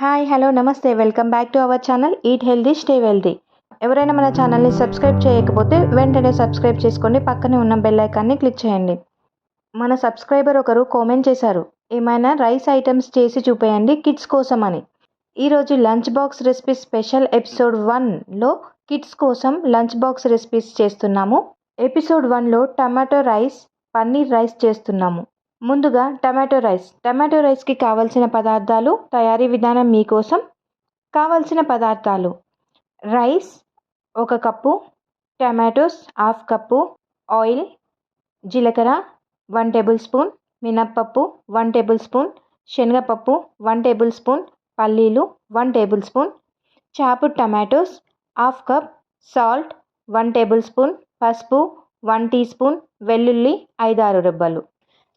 Hi hello నమస్తే. Welcome back to our channel eat healthy stay wealthy ఎవరైనా మన ఛానల్ని సబ్స్క్రైబ్ చేయకపోతే వెంటనే సబ్స్క్రైబ్ చేసుకోండి. పక్కనే ఉన్న బెల్ ఐకాన్ని క్లిక్ చేయండి. మన సబ్స్క్రైబర్ ఒకరు కామెంట్ చేశారు. ఏమైనా రైస్ ఐటమ్స్ చేసి చూపేయండి కిడ్స్ కోసం అని. ఈరోజు lunch box recipes special episode వన్లో కిడ్స్ కోసం లంచ్ బాక్స్ రెసిపీస్ చేస్తున్నాము. ఎపిసోడ్ వన్లో టమాటో రైస్ పన్నీర్ రైస్ చేస్తున్నాము. ముందుగా టమాటో రైస్. టమాటో రైస్కి కావలసిన పదార్థాలు తయారీ విధానం మీకోసం కావలసిన పదార్థాలు. రైస్ ఒక cup tomatoes half cup oil జీలకర్ర వన్ టేబుల్ స్పూన్ మినప్పప్పు వన్ టేబుల్ స్పూన్ శనగపప్పు వన్ టేబుల్ స్పూన్ పల్లీలు one tablespoon chop tomatoes half cup salt one tablespoon పసుపు వన్ టీ స్పూన్ వెల్లుల్లి ఐదారు రెబ్బలు.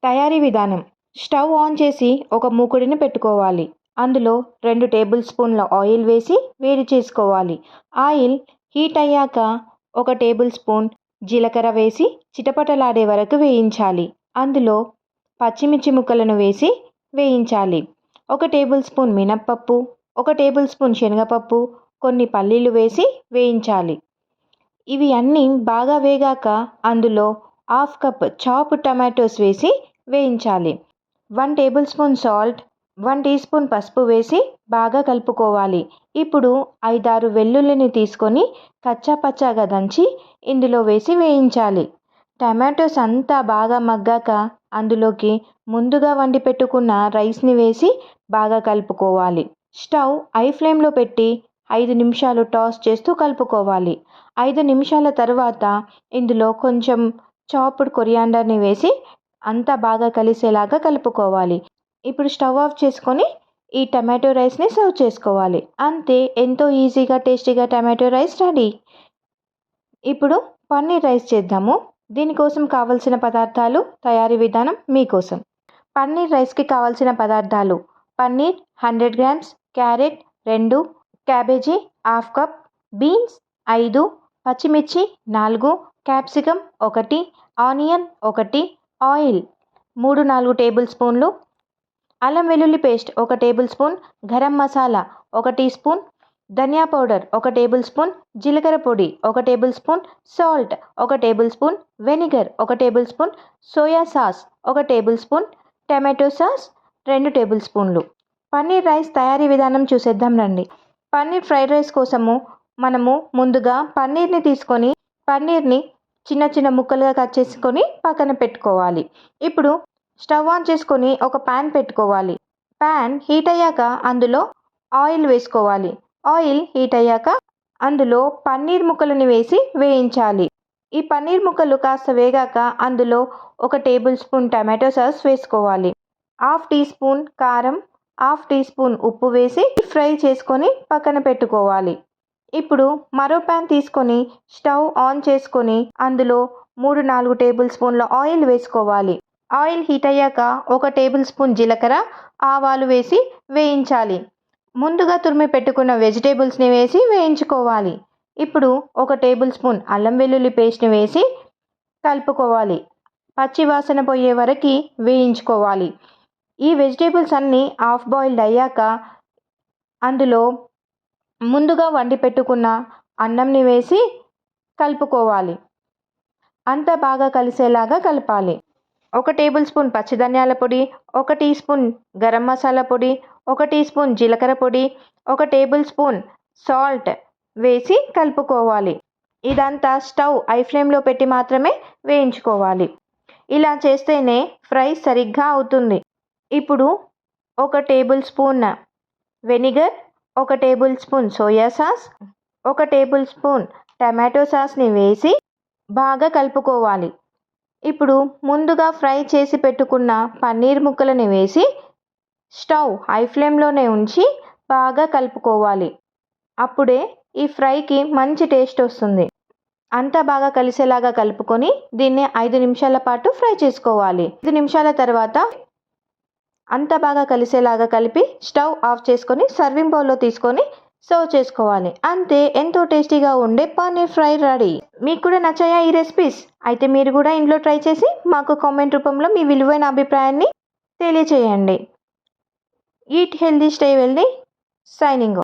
తయారీ విధానం. స్టవ్ ఆన్ చేసి ఒక మూకుడిని పెట్టుకోవాలి. అందులో రెండు టేబుల్ స్పూన్ల ఆయిల్ వేసి వేడి చేసుకోవాలి. ఆయిల్ హీట్ అయ్యాక ఒక టేబుల్ స్పూన్ జీలకర్ర వేసి చిటపటలాడే వరకు వేయించాలి. అందులో పచ్చిమిర్చి ముక్కలను వేసి వేయించాలి. ఒక టేబుల్ స్పూన్ మినప్పప్పు ఒక టేబుల్ స్పూన్ శనగపప్పు కొన్ని పల్లీలు వేసి వేయించాలి. ఇవి అన్నీ బాగా వేగాక అందులో హాఫ్ కప్ చాప్ టమాటోస్ వేసి వేయించాలి. One tablespoon salt one teaspoon పసుపు వేసి బాగా కలుపుకోవాలి. ఇప్పుడు ఐదారు వెల్లుల్లిని తీసుకొని కచ్చా పచ్చాగా దంచి ఇందులో వేసి వేయించాలి. టమాటోస్ అంతా బాగా మగ్గాక అందులోకి ముందుగా వండి పెట్టుకున్న రైస్ని వేసి బాగా కలుపుకోవాలి. స్టవ్ ఐ ఫ్లేమ్లో పెట్టి ఐదు నిమిషాలు టాస్ చేస్తూ కలుపుకోవాలి. ఐదు నిమిషాల తర్వాత ఇందులో కొంచెం చాప్డ్ కొరియాండర్ని వేసి అంతా బాగా కలిసేలాగా కలుపుకోవాలి. ఇప్పుడు స్టవ్ ఆఫ్ చేసుకొని ఈ టమాటో రైస్ని సర్వ్ చేసుకోవాలి. అంతే ఎంతో ఈజీగా టేస్టీగా టమాటో రైస్ రెడీ. ఇప్పుడు పన్నీర్ రైస్ చేద్దాము. దీనికోసం కావలసిన పదార్థాలు తయారీ విధానం మీకోసం. పన్నీర్ రైస్కి కావాల్సిన పదార్థాలు పన్నీర్ హండ్రెడ్ గ్రామ్స్ క్యారెట్ రెండు క్యాబేజీ హాఫ్ కప్ బీన్స్ ఐదు పచ్చిమిర్చి నాలుగు క్యాప్సికమ్ ఒకటి ఆనియన్ ఒకటి ఆయిల్ మూడు నాలుగు టేబుల్ స్పూన్లు. అల్లం వెల్లుల్లి పేస్ట్ ఒక టేబుల్ స్పూన్. గరం మసాలా ఒక టీ స్పూన్. ధనియా పౌడర్ ఒక టేబుల్ స్పూన్. జీలకర్ర పొడి ఒక టేబుల్ స్పూన్. సాల్ట్ ఒక టేబుల్ స్పూన్. వెనిగర్ ఒక టేబుల్ స్పూన్. సోయా సాస్ ఒక టేబుల్ స్పూన్. టమాటో సాస్ రెండు టేబుల్ స్పూన్లు. పన్నీర్ రైస్ తయారీ విధానం చూసేద్దాం రండి. పన్నీర్ ఫ్రైడ్ రైస్ కోసము మనము ముందుగా పన్నీర్ని తీసుకొని పన్నీర్ని చిన్న చిన్న ముక్కలుగా కట్ చేసుకొని పక్కన పెట్టుకోవాలి. ఇప్పుడు స్టవ్ ఆన్ చేసుకొని ఒక ప్యాన్ పెట్టుకోవాలి. ప్యాన్ హీట్ అయ్యాక అందులో ఆయిల్ వేసుకోవాలి. ఆయిల్ హీట్ అయ్యాక అందులో పన్నీర్ ముక్కలను వేసి వేయించాలి. ఈ పన్నీర్ ముక్కలు కాస్త వేగాక అందులో ఒక టేబుల్ స్పూన్ టమాటో సాస్ వేసుకోవాలి. హాఫ్ టీ స్పూన్ కారం హాఫ్ టీ స్పూన్ ఉప్పు వేసి ఫ్రై చేసుకొని పక్కన పెట్టుకోవాలి. ఇప్పుడు మరో ప్యాన్ తీసుకొని స్టవ్ ఆన్ చేసుకొని అందులో మూడు నాలుగు టేబుల్ స్పూన్ల ఆయిల్ వేసుకోవాలి. ఆయిల్ హీట్ అయ్యాక ఒక టేబుల్ స్పూన్ జీలకర్ర ఆవాలు వేసి వేయించాలి. ముందుగా తురిమి పెట్టుకున్న వెజిటేబుల్స్ని వేసి వేయించుకోవాలి. ఇప్పుడు ఒక టేబుల్ స్పూన్ అల్లం వెల్లుల్లి పేస్ట్ని వేసి కలుపుకోవాలి. పచ్చి వాసన పోయే వరకు వేయించుకోవాలి. ఈ వెజిటేబుల్స్ అన్నీ హాఫ్ బాయిల్డ్ అయ్యాక అందులో ముందుగా వండి పెట్టుకున్న అన్నంని వేసి కలుపుకోవాలి. అంతా బాగా కలిసేలాగా కలపాలి. ఒక టేబుల్ స్పూన్ పచ్చిధనియాల పొడి ఒక టీ స్పూన్ గరం మసాలా పొడి ఒక టీ స్పూన్ జీలకర్ర పొడి ఒక టేబుల్ స్పూన్ సాల్ట్ వేసి కలుపుకోవాలి. ఇదంతా స్టవ్ ఐ ఫ్లేమ్లో పెట్టి మాత్రమే వేయించుకోవాలి. ఇలా చేస్తేనే ఫ్రై సరిగ్గా అవుతుంది. ఇప్పుడు ఒక టేబుల్ స్పూన్ వెనిగర్ ఒక టేబుల్ స్పూన్ సోయా సాస్ ఒక టేబుల్ స్పూన్ టమాటో సాస్ని వేసి బాగా కలుపుకోవాలి. ఇప్పుడు ముందుగా ఫ్రై చేసి పెట్టుకున్న పన్నీర్ ముక్కలని వేసి స్టవ్ హై ఫ్లేమ్లోనే ఉంచి బాగా కలుపుకోవాలి. అప్పుడే ఈ ఫ్రైకి మంచి టేస్ట్ వస్తుంది. అంతా బాగా కలిసేలాగా కలుపుకొని దీన్ని ఐదు నిమిషాల పాటు ఫ్రై చేసుకోవాలి. ఐదు నిమిషాల తర్వాత అంత బాగా కలిసేలాగా కలిపి స్టవ్ ఆఫ్ చేసుకొని సర్వింగ్ బౌల్లో తీసుకొని సర్వ్ చేసుకోవాలి. అంతే ఎంతో టేస్టీగా ఉండే పన్నీర్ ఫ్రై రెడీ. మీకు కూడా నచ్చాయా ఈ రెసిపీస్? అయితే మీరు కూడా ఇంట్లో ట్రై చేసి మాకు కామెంట్ రూపంలో మీ విలువైన అభిప్రాయాన్ని తెలియచేయండి. Eat healthy stay wealthy signing